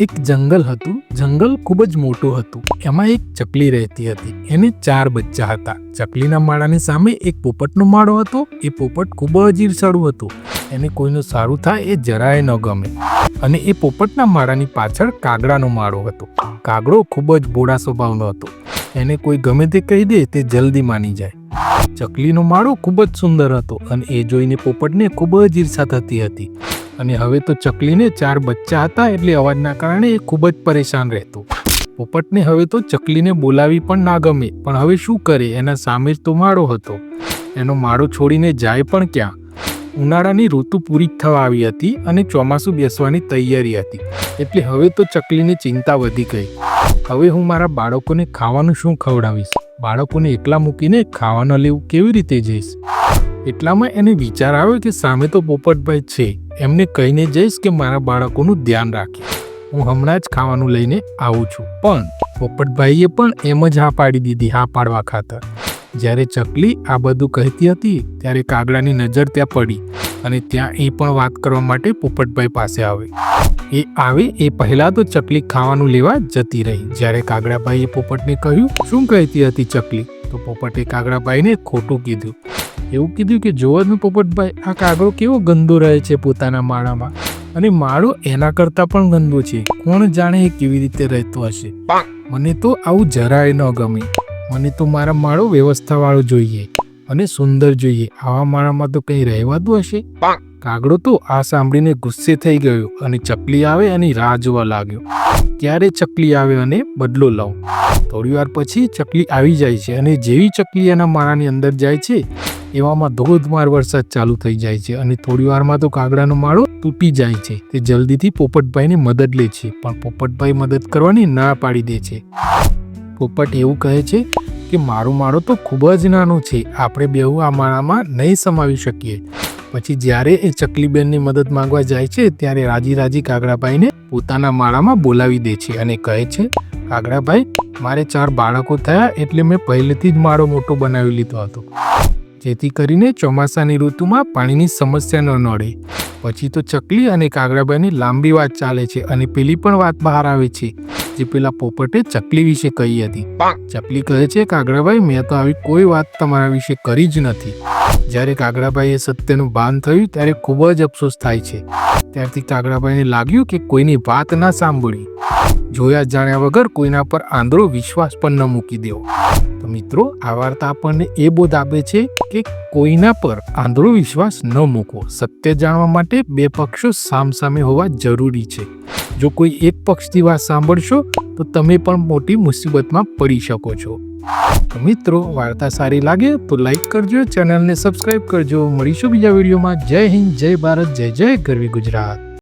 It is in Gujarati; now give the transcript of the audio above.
એક જંગલ હતું. જંગલ ખૂબ જ મોટું હતું. એમાં એક ચકલી રહેતી હતી. એને ચાર બચ્ચા હતા. ચકલીના માળાની સામે એક પોપટનો માળો હતો. એ પોપટ ખૂબ જ ઈર્ષાળુ હતો. એને કોઈનું સારું થાય એ જરાય ન ગમે. અને એ પોપટના માળાની પાછળ કાગડાનો માળો હતો. કાગડો ખૂબ જ બોડા સ્વભાવનો હતો. એને કોઈ ગમે તે કહી દે તે જલ્દી માની જાય. ચકલીનો માળો ખૂબ જ સુંદર હતો અને એ જોઈને પોપટને ખૂબ જ ઈર્ષા થતી હતી. અને હવે તો ચકલીને ચાર બચ્ચા હતા એટલે અવાજના કારણે એ ખૂબ જ પરેશાન રહેતો. પોપટને હવે તો ચકલીને બોલાવી પણ ના ગમે, પણ હવે શું કરે? એના સામે જ તો માળો હતો. એનો માળો છોડીને જાય પણ ક્યાં? ઉનાળાની ઋતુ પૂરી થવા આવી હતી અને ચોમાસું બેસવાની તૈયારી હતી. એટલે હવે તો ચકલીની ચિંતા વધી ગઈ. હવે હું મારા બાળકોને ખાવાનું શું ખવડાવીશ? બાળકોને એકલા મૂકીને ખાવાનું લેવું કેવી રીતે જઈશ? એટલામાં એને વિચાર આવ્યો કે સામે તો પોપટભાઈ છે. એમને કહીને જઈશ કે મારા બાળકોનું ધ્યાન રાખે. હું હમણાં જ ખાવાનું લઈને આવું છું. પણ પોપટભાઈએ પણ એમ જ હા પાડી દીધી હા પાડવા ખાતર. જ્યારે ચકલી આ બધું કહેતી હતી, ત્યારે કાગડાની નજર ત્યાં પડી અને ત્યાં એ પણ વાત કરવા માટે પોપટભાઈ પાસે આવે. એ આવે એ પહેલા તો ચકલી ખાવાનું લેવા જતી રહી. જ્યારે કાગડાભાઈએ પોપટને કહ્યું, શું કહેતી હતી ચકલી? તો પોપટે કાગડાભાઈને ખોટું કીધું. એવું કીધું કે જુઓ ને પોપટભાઈ, આ કાગડો કેવો ગંદો રહે છે પોતાના માળામાં? અને માળો એના કરતાં પણ ગંદો છે. કોણ જાણે એ કેવી રીતે રહેતો હશે? મને તો આવું જરાય ન ગમે. મને તો મારા માળો વ્યવસ્થાવાળો જોઈએ અને સુંદર જોઈએ. આવા માળામાં તો કંઈ રહેવાતું હશે? કાગડો તો આ સાંભળીને ગુસ્સે થઈ ગયો અને ચકલી આવે અને રાહ જોવા લાગ્યો. ત્યારે ચકલી આવે અને બદલો લઉં? થોડી વાર પછી ચકલી આવી જાય છે અને જેવી ચકલી એના માળાની અંદર જાય છે એવામાં ધોધમાર વરસાદ ચાલુ થઈ જાય છે અને થોડી વારમાં તો કાગડાનો માળો તૂટી જાય છે. તે જલ્દીથી પોપટભાઈને મદદ લે છે, પણ પોપટભાઈ મદદ કરવાની ના પાડી દે છે. પોપટ એવું કહે છે કે, મારો માળો તો ખૂબ જ નાનો છે, આપણે બેહુ આ માળામાં નહીં સમાવી શકીએ. પછી જ્યારે એ ચકલીબેનની મદદ માંગવા જાય છે, ત્યારે રાજી રાજી કાગડાભાઈને પોતાના માળામાં બોલાવી દે છે અને કહે છે, કાગડાભાઈ, મારે ચાર બાળકો થયા એટલે મેં પહેલેથી જ માળો મોટો બનાવી લીધો હતો. જેથી કરીને ચોમાસાની ઋતુમાં પાણીની સમસ્યા ન નડે. પછી તો ચકલી અને કાગડાભાઈની લાંબી વાત ચાલે છે અને પેલી પણ વાત બહાર આવે છે જે પેલા પોપટે ચકલી વિશે કહી હતી. ચકલી કહે છે કાગડાભાઈ મેં તો આવી કોઈ વાત તમારા વિશે કરી જ નથી. જ્યારે કાગડાભાઈએ સત્યનું ભાન થયું ત્યારે ખૂબ જ અફસોસ થાય છે. ત્યારથી કાગડાભાઈને લાગ્યું કે કોઈની વાત ના સાંભળી. જોયા જાણ્યા વગર કોઈના પર આંધળો વિશ્વાસ પણ ન મૂકી દેવો. મિત્રો, આ વાર્તા આપણને એ બોધ આપે છે કે કોઈના પર આંધળો વિશ્વાસ ન મૂકો સત્ય જાણવા માટે બે પક્ષો સામસામે હોવા જરૂરી છે. જો કોઈ એક પક્ષથી વાત સાંભળશો, તો તમે પણ મોટી મુસીબતમાં પડી શકો છો. મિત્રો, વાર્તા સારી લાગે તો લાઈક કરજો, ચેનલને સબસ્ક્રાઇબ કરજો. મળીશું બીજા વિડીયોમાં. જય હિન્દ, જય ભારત, જય જય, ગરવી ગુજરાત.